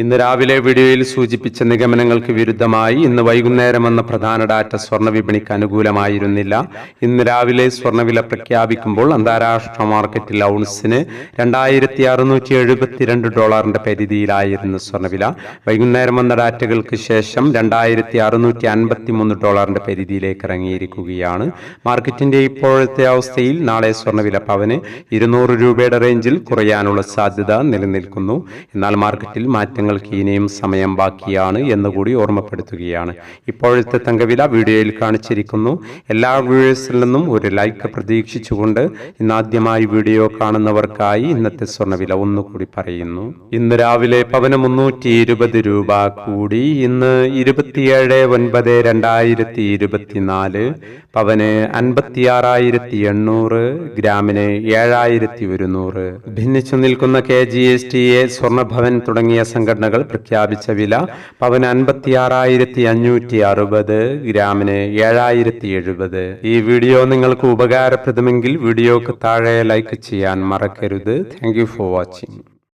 ഇന്ന് രാവിലെ വീഡിയോയിൽ സൂചിപ്പിച്ച നിഗമനങ്ങൾക്ക് വിരുദ്ധമായി ഇന്ന് വൈകുന്നേരം വന്ന പ്രധാന ഡാറ്റ സ്വർണ വിപണിക്ക് അനുകൂലമായിരുന്നില്ല. ഇന്ന് രാവിലെ സ്വർണവില പ്രഖ്യാപിക്കുമ്പോൾ അന്താരാഷ്ട്ര മാർക്കറ്റിൽ ഔൺസിന് രണ്ടായിരത്തി അറുന്നൂറ്റി എഴുപത്തിരണ്ട് ഡോളറിന്റെ പരിധിയിലായിരുന്നു സ്വർണവില. വൈകുന്നേരം വന്ന ഡാറ്റകൾക്ക് ശേഷം രണ്ടായിരത്തി അറുന്നൂറ്റി അൻപത്തി മൂന്ന് ഡോളറിന്റെ പരിധിയിലേക്ക് ഇറങ്ങിയിരിക്കുകയാണ്. മാർക്കറ്റിന്റെ ഇപ്പോഴത്തെ അവസ്ഥയിൽ നാളെ സ്വർണവില പവന് ഇരുന്നൂറ് രൂപയുടെ റേഞ്ചിൽ കുറയാനുള്ള സാധ്യത നിലനിൽക്കുന്നു. എന്നാൽ മാർക്കറ്റിൽ മാറ്റങ്ങൾക്ക് ഇനിയും സമയം ബാക്കിയാണ് എന്നുകൂടി ഓർമ്മപ്പെടുത്തുകയാണ്. ഇപ്പോഴത്തെ തങ്കവില വീഡിയോയിൽ കാണിച്ചിരിക്കുന്നു. എല്ലാ വ്യൂവേഴ്സിൽ നിന്നും ഒരു ലൈക്ക് പ്രതീക്ഷിച്ചുകൊണ്ട് ഇന്നാദ്യമായി വീഡിയോ കാണുന്നവർക്കായി ഇന്നത്തെ സ്വർണവില ഒന്നുകൂടി പറയുന്നു. ഇന്ന് രാവിലെ പവന മുന്നൂറ്റി ഇരുപത് രൂപ കൂടി. ഇന്ന് ഇരുപത്തിയേഴ് ഒൻപത് രണ്ടായിരത്തി ഇരുപത്തിനാല് പവന് അൻപത്തിയാറായിരത്തി എണ്ണൂറ് ഗ്രാമിന് ഏഴായിരത്തി ഒരുന്നൂറ് ഭിന്നിച്ചു നിൽക്കുന്ന K G S T A സ്വർണഭവൻ തുടങ്ങിയ സംഘടനകൾ പ്രഖ്യാപിച്ച വില പവന് അൻപത്തിയാറായിരത്തി അഞ്ഞൂറ്റി അറുപത് ഗ്രാമിന് ഏഴായിരത്തി എഴുപത് ഈ വീഡിയോ നിങ്ങൾക്ക് ഉപകാരപ്രദമെങ്കിൽ വീഡിയോക്ക് താഴെ ലൈക്ക് ചെയ്യാൻ മറക്കരുത്. Thank for watching